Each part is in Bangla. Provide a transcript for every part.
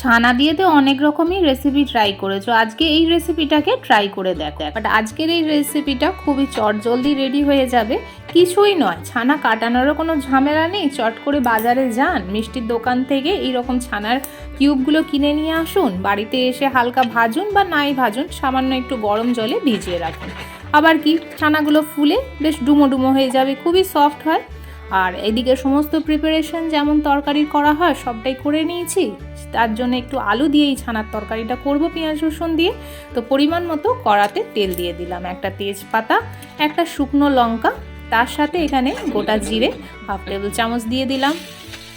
ছানা দিয়ে তো অনেক রকমই রেসিপি ট্রাই করেছ। আজকে এই রেসিপিটাকে ট্রাই করে দেখো। বাট আজকের এই রেসিপিটা খুবই চটজলদি রেডি হয়ে যাবে। কিছুই নয়। ছানা কাটানোরও কোনো ঝামেলা নেই। চট করে বাজারে যান। মিষ্টির দোকান থেকে এইরকম ছানার কিউবগুলো কিনে নিয়ে আসুন। বাড়িতে এসে হালকা ভাজুন বা নাই ভাজুন। সামান্য একটু গরম জলে ভিজিয়ে রাখুন। আবার কি? ছানাগুলো ফুলে বেশ ডুমো ডুমো হয়ে যাবে। খুবই সফট হয়। আর এদিকে সমস্ত প্রিপারেশন যেমন তরকারির করা হয়, সবটাই করে নিয়েছি। তার জন্য একটু আলু দিয়েই ছানার তরকারিটা করব, পেঁয়াজ রসুন দিয়ে। তো পরিমাণ মতো কড়াতে তেল দিয়ে দিলাম, একটা তেজপাতা, একটা শুকনো লঙ্কা, তার সাথে এখানে গোটা জিরে হাফ টেবিল চামচ দিয়ে দিলাম।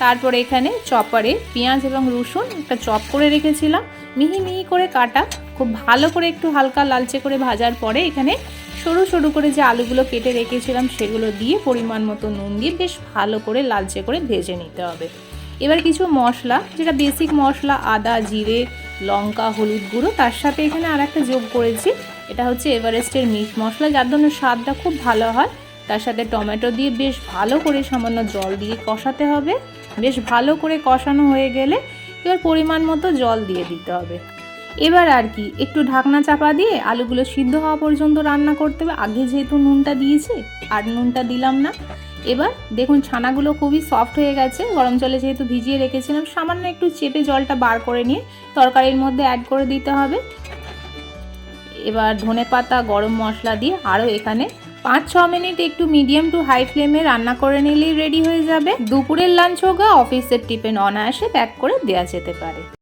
তারপরে এখানে চপারে পেঁয়াজ এবং রসুন একটা চপ করে রেখেছিলাম। মিহি মিহি করে কাটা, খুব ভালো করে একটু হালকা লালচে করে ভাজার পরে এখানে সরু সরু করে যে আলুগুলো কেটে রেখেছিলাম সেগুলো দিয়ে পরিমাণ মতো নুন দিয়ে বেশ ভালো করে লালচে করে ভেজে নিতে হবে। এবার কিছু মশলা, যেটা বেসিক মশলা, আদা, জিরে, লঙ্কা, হলুদ গুঁড়ো, তার সাথে এখানে আর একটা যোগ করেছি। এটা হচ্ছে এভারেস্টের মিট মশলা, যার জন্য স্বাদটা খুব ভালো হয়। তার সাথে টমেটো দিয়ে বেশ ভালো করে সামান্য জল দিয়ে কষাতে হবে। বেশ ভালো করে কষানো হয়ে গেলে এবার পরিমাণ মতো জল দিয়ে দিতে হবে। এবার আর কি, একটু ঢাকনা চাপা দিয়ে আলুগুলো সিদ্ধ হওয়া পর্যন্ত রান্না করতে হবে। আগে যেহেতু নুনটা দিয়েছি, আর নুনটা দিলাম না। এবার দেখুন ছানাগুলো খুবই সফট হয়ে গেছে। গরম জলে যেহেতু ভিজিয়ে রেখেছিলাম, সামান্য একটু চেপে জলটা বার করে নিয়ে তরকারির মধ্যে অ্যাড করে দিতে হবে। এবার ধনে পাতা, গরম মশলা দিয়ে আরও এখানে পাঁচ, ছ মিনিট একটু মিডিয়াম টু হাই ফ্লেমে রান্না করে নিলেই রেডি হয়ে যাবে। দুপুরের লাঞ্চ হোক অফিসের টিফিন অনায়াসে প্যাক করে দেওয়া যেতে পারে।